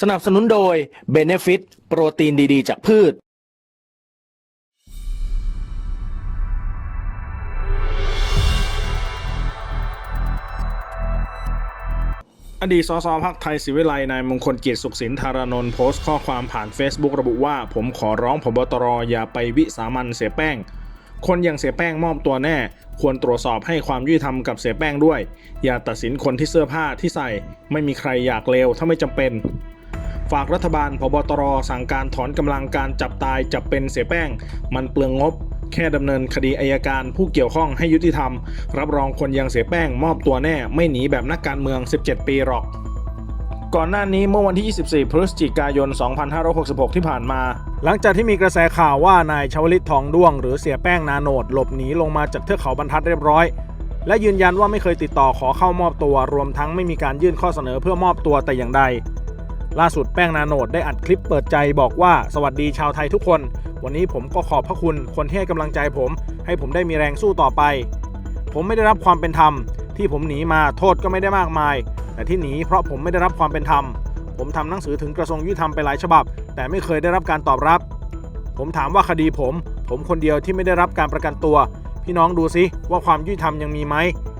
สนับสนุนโดย Benefit โปรตีนดีๆ จากพืช อดีตสสพักไทยศิวิไลนายมงคลกิจสุขสินธารนนท์โพสต์ข้อความผ่าน Facebook ระบุว่า ผมขอร้องพบตรอย่าไปวิสามันเสียแป้ง คนอย่างเสียแป้งมอบตัวแน่ ควรตรวจสอบให้ความยุติธรรมกับเสียแป้งด้วย อย่าตัดสินคนที่เสื้อผ้าที่ใส่ ไม่มีใครอยากเลวถ้าไม่จำเป็น ฝากรัฐบาลพบตรสั่งการถอนกำลังการจับตายจับเป็นเสียแป้ง มันเปลืองงบ แค่ดำเนินคดีอายการผู้เกี่ยวข้องให้ยุติธรรม รับรองคนยังเสียแป้งมอบตัวแน่ ไม่หนีแบบนักการเมือง 17 ปีหรอก ก่อนหน้านี้เมื่อวันที่ 24 พฤศจิกายน 2566 ที่ผ่านมา หลังจากที่มีกระแสข่าวว่านายชวลิตทองด้วง หรือเสียแป้งนาโนดหลบหนีลงมาจากเทือกเขาบรรทัดเรียบร้อยและยืนยันว่าไม่เคยติดต่อขอเข้ามอบตัว รวมทั้งไม่มีการยื่นข้อเสนอเพื่อมอบตัวแต่อย่างใด ล่าสุดแป้งนาโนดได้อัดคลิปเปิดใจบอกว่าสวัสดีชาวไทยทุกคน วันนี้ผมก็ขอบพระคุณคนที่ให้กำลังใจผม ให้ผมได้มีแรงสู้ต่อไป ผมไม่ได้รับความเป็นธรรม ที่ผมหนีมาโทษก็ไม่ได้มากมาย แต่ที่หนีเพราะผมไม่ได้รับความเป็นธรรม ผมทำหนังสือถึงกระทรวงยุติธรรมไปหลายฉบับ แต่ไม่เคยได้รับการตอบรับ ผมถามว่าคดีผม ผมคนเดียวที่ไม่ได้รับการประกันตัว พี่น้องดูซิว่าความยุติธรรมยังมีไหม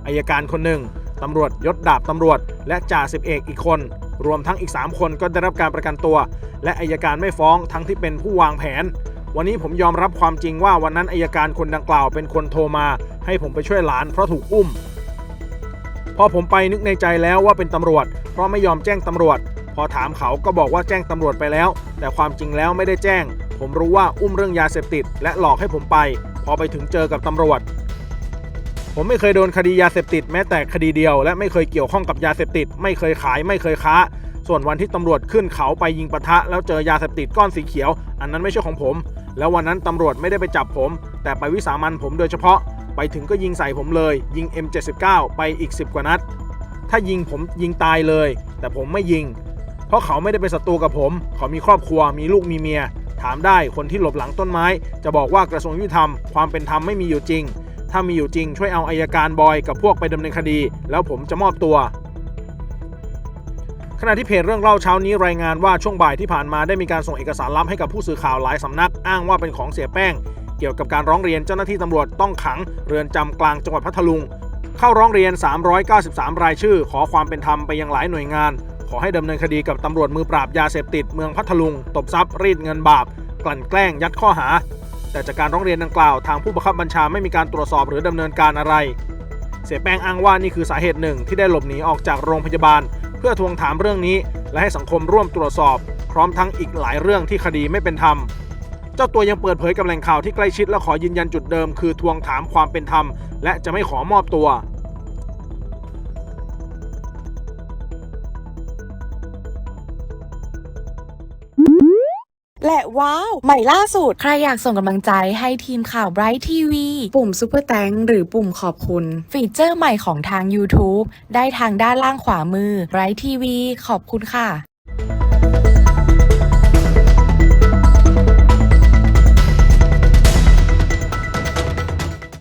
อายการคนหนึ่ง ตำรวจยศดาบตำรวจ และจ่าสิบเอกอีกคน รวมทั้งอีก 3 คนก็ได้รับการประกันตัว และอายการไม่ฟ้องทั้งที่เป็นผู้วางแผน วันนี้ผมยอมรับความจริงว่าวันนั้นอายการคนดังกล่าวเป็นคนโทรมา ให้ผมไปช่วยหลานเพราะถูกอุ้ม พอผมไปนึกในใจแล้วว่าเป็นตำรวจ เพราะไม่ยอมแจ้งตำรวจ พอถามเขาก็บอกว่าแจ้งตำรวจไปแล้ว แต่ความจริงแล้วไม่ได้แจ้ง ผมรู้ว่าอุ้มเรื่องยาเสพติด และหลอกให้ผมไป พอไปถึงเจอกับตำรวจ ผมไม่เคยโดนคดียาเสพติดแม้แต่คดีเดียว และไม่เคยเกี่ยวข้องกับยาเสพติด ไม่เคยขายไม่เคยค้า ส่วนวันที่ตำรวจขึ้นเขาไปยิงปะทะ แล้วเจอยาเสพติดก้อนสีเขียว อันนั้นไม่ใช่ของผม แล้ววันนั้นตำรวจไม่ได้ไปจับผม แต่ไปวิสามันผมโดยเฉพาะ ไปถึงก็ยิงใส่ผมเลย ยิง M79 ไปอีก 10 กว่านัด ถ้ายิงผมยิงตายเลย แต่ผมไม่ยิง เพราะเขาไม่ได้เป็นศัตรูกับผม เขามีครอบครัวมีลูกมีเมีย ถามได้คนที่หลบหลังต้นไม้ จะบอกว่ากระทรวงยุติธรรมความเป็นธรรมไม่มีอยู่จริง ถ้ามีอยู่จริงช่วยเอาอายการบอยกับพวกไปดำเนินคดี แล้วผมจะมอบตัว ขณะที่เพจเรื่องเล่าเช้านี้รายงานว่าช่วงบ่ายที่ผ่านมาได้มีการส่งเอกสารลับให้กับผู้สื่อข่าวหลายสำนัก อ้างว่าเป็นของเสียแป้ง เกี่ยวกับการร้องเรียนเจ้าหน้าที่ตำรวจต้องขัง เรือนจำกลางจังหวัดพัทลุง เข้าร้องเรียน 393 รายชื่อ ขอความเป็นธรรมไปยังหลายหน่วยงาน ขอให้ดำเนินคดีกับตำรวจมือปราบยาเสพติดเมืองพัทลุง ตบทรัพย์รีดเงินบาป กลั่นแกล้งยัดข้อหา แต่จากการร้องเรียนดังกล่าวทางผู้บังคับบัญชาไม่มีการตรวจสอบหรือดำเนินการอะไร เสียแป้งอ้างว่านี่คือสาเหตุหนึ่งที่ได้หลบหนีออกจากโรงพยาบาล เพื่อทวงถามเรื่องนี้ และให้สังคมร่วมตรวจสอบ พร้อมทั้งอีกหลายเรื่องที่คดีไม่เป็นธรรมเจ้าตัวยังเปิดเผยกับแหล่งข่าวที่ใกล้ชิดและขอยืนยันจุดเดิม คือทวงถามความเป็นธรรม และจะไม่ขอมอบตัว และว้าวใหม่ล่าสุด ใครอยากส่งกำลังใจให้ทีมข่าว Bright TV ปุ่ม Super t h a n k หรือปุ่มขอบคุณ ฟีเจอร์ใหม่ของทาง YouTube ได้ทางด้านล่างขวามือ Bright TV ขอบคุณค่ะ